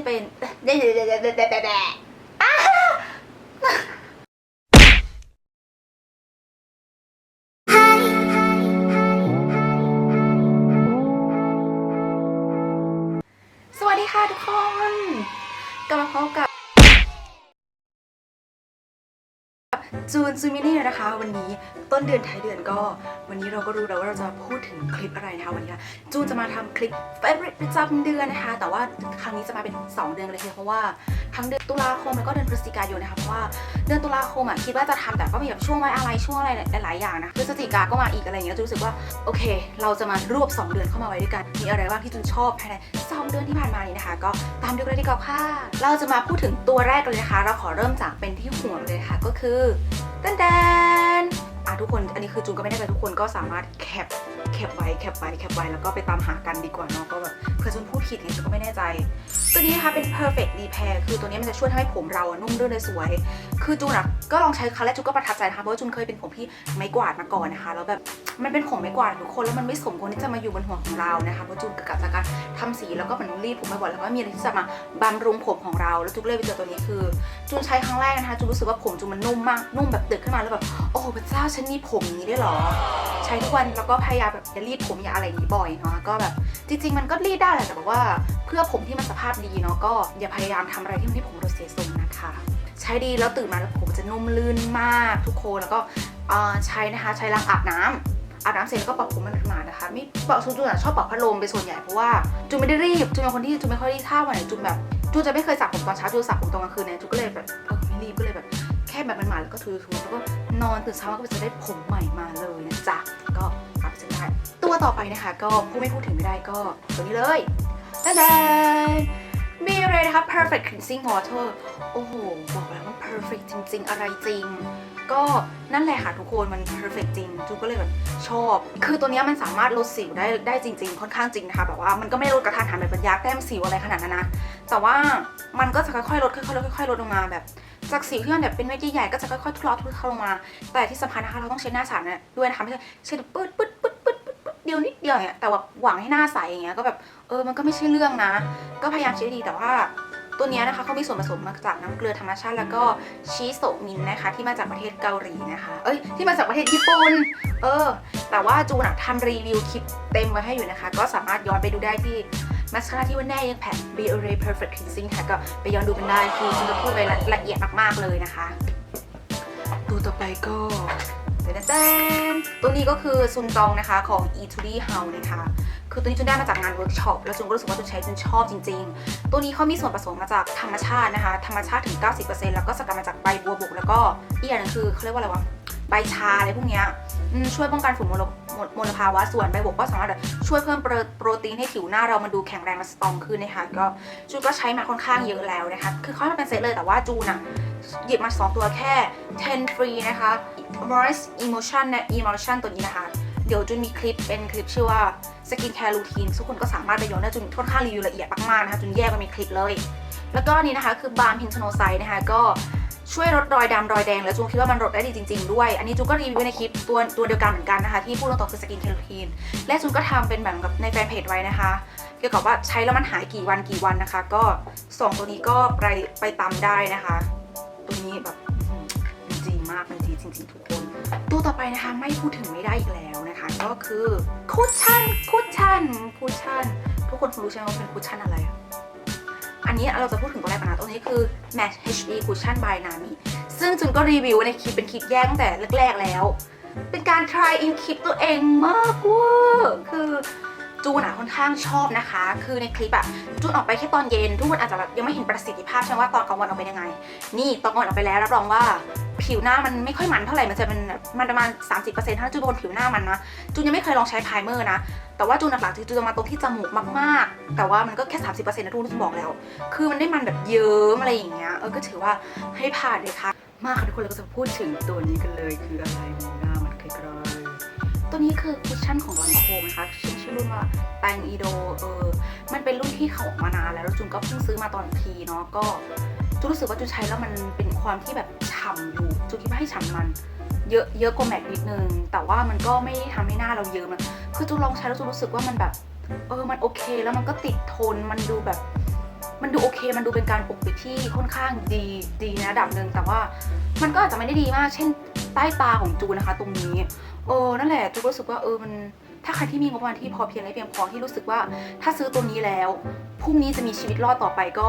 จะเป็นเดเดเดเดเดเดสวัสดีค่ะทุกคน กลับมาพบกับ จูนซูมินี่นะคะ วันนี้ต้นเดือนท้ายเดือนก็ วันนี้เราก็รู้แล้วว่าเราจะพูดถึงคลิปอะไรนะคะวันนี้จูนจะมาทำคลิป favorite ประจำเดือนนะคะ แต่ว่าครั้งนี้จะมาเป็น 2 เดือนเลยทีเพราะว่าทั้งเดือนตุลาคมแล้วก็เดือนพฤศจิกายนนะคะเพราะว่าเดือนตุลาคมอะคิดว่าจะทำแต่ก็มีแบบช่วงไว้อะไรช่วงอะไรหลายๆอย่างนะพฤศจิกาก็มาอีกอะไรอย่างเงี้ยจูนรู้สึกว่าโอเค เราจะมารวบ 2 เดือนเข้ามาไว้ด้วยกันมีอะไรบ้างที่จูนชอบภายใน2เดือนที่ผ่านมานี้นะคะ ก็ตามดูกันเลยดีกว่าค่ะเราจะมาพูดถึงตัวแรกเลยนะคะ เราขอเริ่มจากเป็นที่หัวเลยค่ะก็คือตนแดนอะทุกคนอันนี้คือจูนก็ไม่ได้ไปทุกคนก็สามารถแคปแคปไว้แคปไว้แคปไว้แล้วก็ไปตามหากันดีกว่าเนาะก็แบบเผื่อจนพูดผิดเนี่ยจูนก็ไม่แน่ใจ ตัวนี้นะคะเป็น perfect repair คือตัวนี้มันจะช่วยทำให้ผมเรานุ่มลื่นเลยสวย คือจูนอะก็ลองใช้ครั้งแรกจูนก็ประทับใจนะคะเพราะว่าจูนเคยเป็นผมที่ไม้กวาดมาก่อนนะคะแล้วแบบมันเป็นผมไม้กวาดทุกคนแล้วมันไม่สมควรที่จะมาอยู่บนหัวของเรานะคะเพราะจูนเกิดจากการทำสีแล้วก็เหมือนรีดผมบ่อยๆแล้วก็มีอะไรที่จะมาบำรุงผมของเราแล้วจูนเลยไปเจอตัวนี้คือจูนใช้ครั้งแรกนะคะจูนรู้สึกว่าผมจูนมันนุ่มมากนุ่มแบบตื่นขึ้นมาแล้วแบบโอ้พระเจ้าฉันมีผมนี้ได้หรอ ช้ทุกวันแล้วก็พยายามแบบจะรีดผมอย่าอะไรอย่างนี้บ่อยเนาะก็แบบจริง ๆ มันก็รีดได้แหละแต่แบบว่าเพื่อผมที่มันสภาพดีเนาะก็อย่าพยายามทำอะไรที่มันให้ผมเราเสียทรงนะคะ ใช้ดีแล้วตื่นมาแล้วผมจะนุ่มลื่นมากทุกคนแล้วก็อ่อใช้นะคะใช้ล้างอาบน้ำอาบน้ำเสร็จก็ปรับผมมันขึ้นมานะคะไม่ปรับจูนอะชอบปรับพัดลมเป็นส่วนใหญ่เพราะว่าจูนไม่ได้รีบจูนเป็นคนที่จูนไม่ค่อยรีบถ้าวันไหนจูนแบบจูนจะไม่เคยสระผมตอนเช้าจูนสระผมตอนกลางคืนเนี่ยจูนก็เลยแบบเออไม่รีบก็เลยแบบ แค่แบบมันมาแล้วก็ถูๆแล้วก็นอนตื่นเช้ามาก็จะได้ผมใหม่มาเลยนะจ๊ะก็อัพจะได้ตัวต่อไปนะคะ ก็พูดไม่พูดถึงไม่ได้ก็ตัวนี้เลยแดนมีอะไรนะคะ perfect cleansing water โอ้โห บอกแล้วมัน perfect จริง ๆ อะไรจริง ก็นั่นแหละค่ะทุกคนมัน perfect จริงจูก็เลยแบบชอบ คือตัวนี้มันสามารถลดสิวได้ได้จริง ๆ ค่อนข้างจริงนะคะแบบว่ามันก็ไม่ลดกระทันหันแบบบรรยาแต้มสิวอะไรขนาดนั้นนะ แต่ว่ามันก็จะค่อยๆลดค่อยๆลดค่อยๆลดลงมาแบบ จากสิวที่มันแบบเป็นเม็ดใหญ่ๆก็จะค่อยๆทุเลาทุเลาลงมา แต่ที่สำคัญนะคะเราต้องเช็ดหน้าสารเนี่ยด้วยนะคะไม่ใช่เช็ดปื๊ดปื๊ดปื๊ดปื๊ดปื๊ดปื๊ดเดียวนิดเดียวเนี่ยแต่ว่าหวังให้หน้าใสอย่างเงี้ยก็แบบเออมันก็ไม่ใช่เรื่องนะ ก็พยายามเช็ดดีแต่ว่าตัวเนี้ยนะคะเขามีส่วนผสมมาจากน้ำเกลือธรรมชาติ แล้วก็ชีโซมินนะคะ ที่มาจากประเทศเกาหลีนะคะ เอ้ยที่มาจากประเทศญี่ปุ่นเออ แต่ว่าจูนอะทำรีวิวคลิปเต็มไว้ให้อยู่นะคะ ก็สามารถย้อนไปดูได้ที่ มาสคาร่าที่ว่าแน่ยังแผ่น b o r a Perfect Cleansing ค่ะ ก็ไปย้อนดูกันได้คือฉันจะพูดไปละเอียดมากๆเลยนะคะ ตัวต่อไปก็เต้นเต้นตัวนี้ก็คือซุนจองนะคะของ e t u d y House นะคะ คือตัวนี้จุนได้มาจากงานเวิร์กช็อปแล้วจุนก็รู้สึกว่าจุนใช้จุนชอบจริง ๆ ตัวนี้เขามีส่วนผสมมาจากธรรมชาตินะคะ ธรรมชาติถึง 90%แล้วก็สกัดมาจากใบบัวบก แล้วก็อีกอย่างหนึงคือเขาเรียกว่าอะไรวะใบชาอะไรพวกเนี้ยอืม ช่วยป้องกันฝุ่นมลมลภาวะส่วนใบบวบกก็สามารถช่วยเพิ่มโปรตีนให้ผิวหน้าเรามันดูแข็งแรงและสตรองขึ้นนะคะก็จูนก็ใช้มาค่อนข้างเยอะแล้วนะคะคือเขาให้มาเป็นเซตเลยแต่ว่าจูนอะหยิบมา 2 ตัวแค่ 10 free นะคะ Moist Emotion และ Emulsion ตัวนี้นะคะเดี๋ยวจูนมีคลิปเป็นคลิปชื่อว่า Skin Care Routine ทุกคนก็สามารถไปย้อนได้จูนค่อนข้างรีวิวละเอียดมากๆนะคะจูนแยกมามีคลิปเลย แล้วก็นนี้นะคะคือบาร์มพินชโนไซนะคะก็ ช่วยลดรอยดำรอยแดง แล้วจูนคิดว่ามันลดได้ดีจริง ๆด้วย อันนี้จูนก็รีวิวในคลิปตัวตัวเดียวกันเหมือนกันนะคะ ที่พูดตรงๆคือสกินแคร์รูทีนและจูนก็ทำเป็นแบบกับในแฟนเพจไว้นะคะ เกี่ยวกับว่าใช้แล้วมันหายกี่วันกี่วันนะคะ ก็สองตัวนี้ก็ไปไปตามได้นะคะ ตัวนี้แบบอื้อหือมันจริงมากมันจริงจริง ๆ ทุกคนตัวต่อไปนะคะไม่พูดถึงไม่ได้อีกแล้วนะคะ ก็คือคุชชั่นคุชชั่นคุชชั่นทุกคนคงรู้ใช่ไหมว่าเป็นคุชชั่นอะไร อันนี้เราจะพูดถึงตัวแรกก่อนนะตัวนี้คือ Match HD Cushion by Nami ซึ่งจุนก็รีวิวในคลิปเป็นคลิปแยกตั้งแต่แรกๆแล้ว เป็นการ try in คลิปตัวเองมากเวอร์คือ จูนอะค่อนข้างชอบนะคะ คือในคลิปอะจูนออกไปแค่ตอนเย็น ทุกคนอาจจะแบบยังไม่เห็นประสิทธิภาพใช่ไหมว่าตอนกลางวันออกไปยังไง นี่ตอนกลางวันออกไปแล้วรับรองว่าผิวหน้ามันไม่ค่อยมันเท่าไหร่ มันจะเป็นมันประมาณ 30%ถ้าจูนเป็นคนผิวหน้ามันนะ จูนยังไม่เคยลองใช้ไพรเมอร์นะ แต่ว่าจูนหลักๆคือจูนจะมาตรงที่จมูกมากๆ แต่ว่ามันก็แค่ 30%นะทุกคนที่บอกแล้ว คือมันได้มันแบบเยิ้มอะไรอย่างเงี้ย เออ ก็ถือว่าให้ผ่านเลยค่ะ มาค่ะทุกคนเราก็จะพูดถึงตัวนี้กันเลย คืออะไรมองหน้ามันคล้ายๆ ตัวนี้คือคุชชั่นของลังโคมนะคะชื่อชื่อรุ่นว่าแตงอีโดเออมันเป็นรุ่นที่เขาออกมานานแล้วแล้วจูนก็เพิ่งซื้อมาตอนทีเนาะก็จูนรู้สึกว่าจูนใช้แล้วมันเป็นความที่แบบฉ่ำอยู่จูนคิดว่าให้ฉ่ำมันเยอะเยอะกว่าแม็กนิดนึง แต่ว่ามันก็ไม่ได้ทำให้หน้าเราเยิ้มนะคือจูนลองใช้แล้วจูนรู้สึกว่ามันแบบ เออ มันโอเค แล้วมันก็ติดทน มันดูแบบ มันดูโอเค มันดูเป็นการปกปิดที่ค่อนข้างดี ดีในระดับหนึ่งแต่ว่า มันก็อาจจะไม่ได้ดีมาก เช่นใต้ตาของจูนนะคะ ตรงนี้เออนั่นแหละจูรู้สึกว่าเออมันถ้าใครที่มีงบประมาณที่พอเพียงและเพียงพอที่รู้สึกว่าถ้าซื้อตัวนี้แล้วพรุ่งนี้จะมีชีวิตรอดต่อไปก็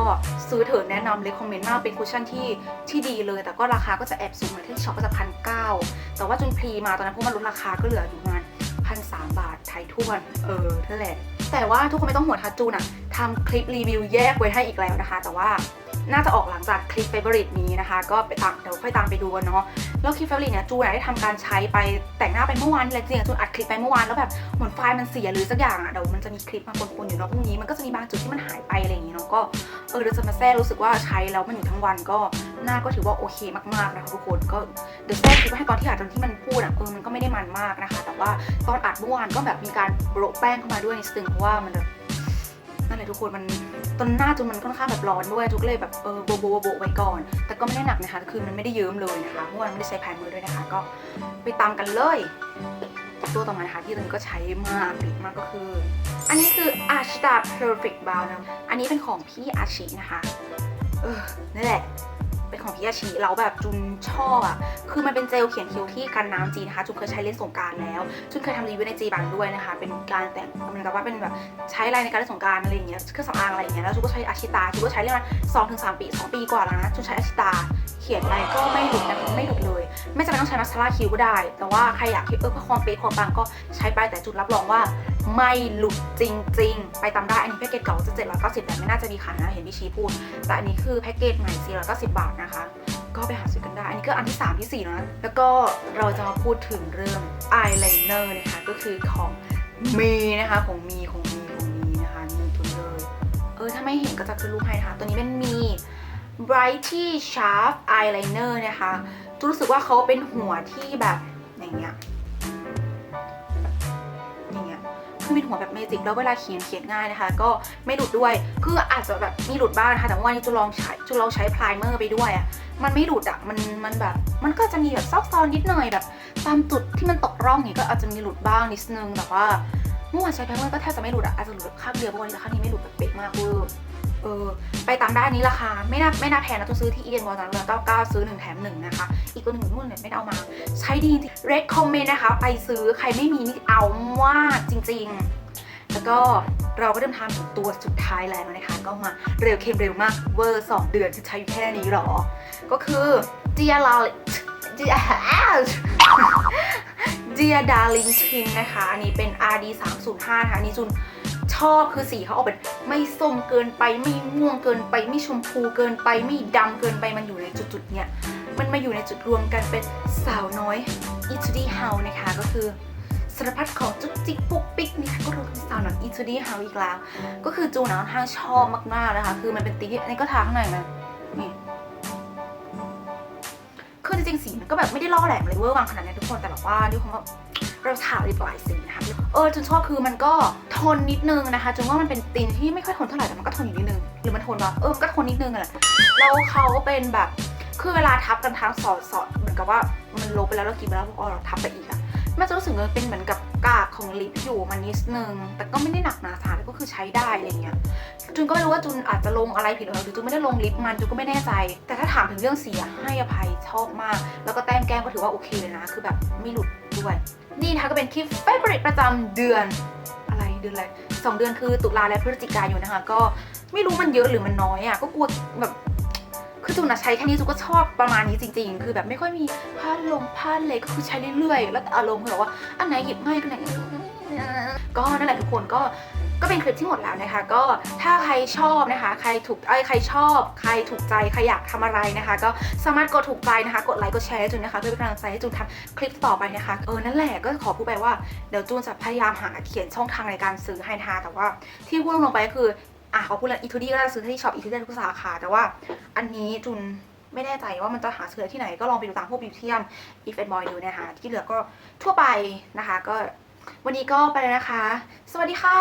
ซื้อเถอะแนะนำเลยคอมเมนต์มากเป็นคุชชั่นที่ที่ดีเลย แต่ก็ราคาก็จะแอบสูงหน่อยที่ช็อปก็จะพันเก้าแต่ว่าจุนพรีมาตอนนั้นพวกมันลดราคาก็เหลืออยู่ประมาณพันสามบาทไทยทวน เออนั่นแหละ แต่ว่าทุกคนไม่ต้องห่วงทัจูนอะทำคลิปรีวิวแยกไว้ให้อีกแล้วนะคะ แต่ว่า น่าจะออกหลังจากคลิป favorite นี้นะคะ ก็ไปตามเดี๋ยวค่อยตามไปดูกันเนาะแล้วคลิป favorite เนี่ยจูนได้ทำการใช้ไปแต่งหน้าไปเมื่อวานนี่แหละจริงๆจูนอัดคลิปไปเมื่อวานแล้วแบบเหมือนไฟล์มันเสียหรือสักอย่างอะเดี๋ยวมันจะมีคลิปมาปนๆอยู่เนาะพรุ่งนี้มันก็จะมีบางจุดที่มันหายไปอะไรอย่างงี้เนาะก็เออเดี๋ยวจะมาแซ่รู้สึกว่าใช้แล้วมันอยู่ทั้งวันก็หน้าก็ถือว่าโอเคมากๆนะคะทุกคนก็เดี๋ยวแซ่คลิปไว้ให้ตอนที่อัดตอนที่มันพูดอะเออมันก็ไม่ได้มันมากนะคะ แต่ว่าตอนอัดเมื่อวานก็แบบมีการโปะแป้งเข้ามาด้วยนิดนึงเพราะว่ามันแบบนั่นแหละทุกคนมัน ตอนหน้าจนมันค่อนข้างแบบร้อนด้วยจุกเลยแบบเออโบโบโบไว้ก่อน แต่ก็ไม่ได้หนักนะคะคือมันไม่ได้เยิ้มเลยนะคะเมื่อวานไม่ได้ใช้แผนมือด้วยนะคะ ก็ไปตามกันเลย ตัวต่อมานะคะที่เรนก็ใช้มากติดมากก็คือ อันนี้คือ Ashita Perfect Brow นะอันนี้เป็นของพี่อาชินะคะ เออนั่นแหละ ของพี่อาชิเราแบบจุนชอบอะ คือมันเป็นเจลเขียนคิ้วที่กันน้ำจีนะคะ จุนเคยใช้เล่นสงการแล้ว จุนเคยทำรีวิวในจีบังด้วยนะคะ เป็นการแต่งเหมือนกับว่าเป็นแบบใช้อะไรในการเล่นสงการอะไรอย่างเงี้ย เครื่องสำอางอะไรอย่างเงี้ย แล้วจุนก็ใช้อาชิตา จุนก็ใช้เรื่องมาสองถึงสามปีสองปีกว่าแล้วนะ จุนใช้อาชิตา เขียนอะไรก็ไม่หลุดนะคะไม่หลุดเลยไม่จำเป็นต้องใช้มาสคาร่าคิ้วก็ได้ แต่ว่าใครอยากคิ้วเออเพื่อความเป๊ะความปังก็ใช้ไปแต่จุดรับรองว่าไม่หลุดจริง ๆ ไปตามได้ อันนี้แพ็กเกจเก่าจะ790แต่ไม่น่าจะมีขายนะเห็นพี่ชีพูด แต่อันนี้คือแพ็กเกจใหม่490 บาทนะคะ ก็ไปหาซื้อกันได้ อันนี้ก็อันที่ 3 ที่ 4 แล้วนะ แล้วก็เราจะมาพูดถึงเรื่องอายไลเนอร์นะคะ ก็คือของมีนะคะ ของมีของมีของมีนะคะมีตัวเลย เออถ้าไม่เห็นก็จะขึ้นรูปให้นะคะ ตัวนี้เป็นมี Brighty Sharp Eyeliner นะคะจูรู้สึกว่าเขาเป็นหัวที่แบบอย่างเงี้ยอย่างเงี้ยคือเป็นหัวแบบเมจิกแล้วเวลาเขียนเขียนง่ายนะคะ ก็ไม่หลุดด้วยคืออาจจะแบบมีหลุดบ้างนะคะแต่ว่าวันนี้จูลองใช้จูลองใช้พรายเมอร์ไปด้วยอะ่ะมันไม่หลุดอะ่ะมันมันแบบ มันก็จะมีแบบซอกซอนนิดหน่อยแบบตามจุดที่มันตกร่องนี่ก็อาจจะมีหลุดบ้างนิดนึงแต่ว่าเมื่อวานใช้พรายเมอร์ก็แทบจะไม่หลุดอะ่ะอาจจะหลุดข้างเดียวเพราะวันนี้ข้างนี้ไม่หลุดแบบเป๊ะมากเวอร์ เออไปตามได้อันนี้ราคาไม่น่าไม่น่าแพงนะต้องซื้อที่อีเดนวอลตอนละ99ซื้อ1แถม1นะคะ อีกตัวหนึ่งนู่นเนี่ยไม่ได้เอามา ใช้ดีจริง recommend นะคะ ไปซื้อใครไม่มีนี่เอามากจริง ๆ แล้วก็เราก็เดินทางถึงตัวสุดท้ายแล้วนะคะ ก็มาเร็วเค็มเร็วมากเวอร์2เดือนจะใช้อยู่แค่นี้หรอ ก็คือ Dear l a Dear Dear Darling Tin นะคะ อันนี้เป็น RD 305นะคะอันนี้จุน ชอบคือสีเขาออกเป็นไม่ส้มเกินไป ไม่ม่วงเกินไป ไม่ชมพูเกินไป ไม่ดำเกินไปมันอยู่ในจุดๆเนี่ยมันมาอยู่ในจุดรวมกันเป็นสาวน้อยอิตูดี้เฮานะคะก็คือสารพัดของจุกจิกปุ๊กปิ๊กนี่ค่ะก็รวมเป็นสาวน้อยอิตูดี้เฮาอีกแล้ว ก็คือจูนนะค่อนข้างชอบมากๆนะคะคือมันเป็นตีที่อันนี้ก็ทาข้างในนะนี่คือจริงๆสีมันก็แบบไม่ได้ล่อแหลมเลยเวอร์วังขนาดนี้ทุกคนแต่แบบว่าด้วยความว่า เราทาลิปหลายสีนะคะเออจุนชอบคือมันก็ทนนิดนึงนะคะจุนว่ามันเป็นตีนที่ไม่ค่อยทนเท่าไหร่แต่มันก็ทนอยู่นิดนึงหรือมันทนวะเออมันก็ทนนิดนึงอะแหละแล้วเขาเป็นแบบคือเวลาทับกันทั้งสอดสอดเหมือนกับว่ามันลบไปแล้วแล้วกินไปแล้วพอเราทับไปอีกอะมันจะรู้สึกว่าเป็นเหมือนกับกากของลิปอยู่มันนิดนึง แต่ก็ไม่ได้หนักหนาสาก็คือใช้ได้อะไรเงี้ยจุนก็ไม่รู้ว่าจุนอาจจะลงอะไรผิดหรือเปล่าหรือจุนไม่ได้ลงลิปมันจุนก็ไม่แน่ใจ แต่ถ้าถามถึงเรื่องเสีอะให้อภัยชอบมาก แล้วก็แต้มแก้มก็ถือว่าโอเคเลยนะ คือแบบไม่หลุดด้วย นี่นะคะก็เป็นคลิป favorite ประจำเดือนอะไรเดือนอะไรสองเดือนคือตุลาและพฤศจิกายนนะคะ ก็ไม่รู้มันเยอะหรือมันน้อยอะก็กลัวแบบคือจุนอะใช้แค่นี้จุนก็ชอบประมาณนี้จริง ๆ คือแบบไม่ค่อยมีผ้าลงผ้าเลยก็คือใช้เรื่อยๆ แล้วอารมณ์คือแบบว่าอันไหนหยิบง่ายอันไหนก็นั่นแหละทุกคนก็ ก็เป็นคลิปที่หมดแล้วนะคะ ก็ถ้าใครชอบนะคะ ใครถูกเอ้ยใครชอบ ใครถูกใจใครอยากทำอะไรนะคะ ก็สามารถกดถูกใจนะคะ กดไลค์กดแชร์ให้จุนนะคะเพื่อเป็นกำลังใจให้จุนทำคลิปต่อไปนะคะเออนั่นแหละก็ขอพูดไปว่าเดี๋ยวจูนจะพยายามหาเขียนช่องทางในการซื้อให้นะคะแต่ว่าที่พูดลงไปก็คืออะเขาพูดแล้วอีทูดี้ก็จะซื้อที่ช็อปอีทูดี้ทุกสาขาแต่ว่าอันนี้จุนไม่แน่ใจว่ามันจะหาซื้อที่ไหนก็ลองไปดูตามพวกบิวเทียมอีเอ็นบอยดูนะคะที่เหลือก็ทั่วไปนะคะก็ วันนี้ก็ไปแล้วนะคะ สวัสดีค่ะ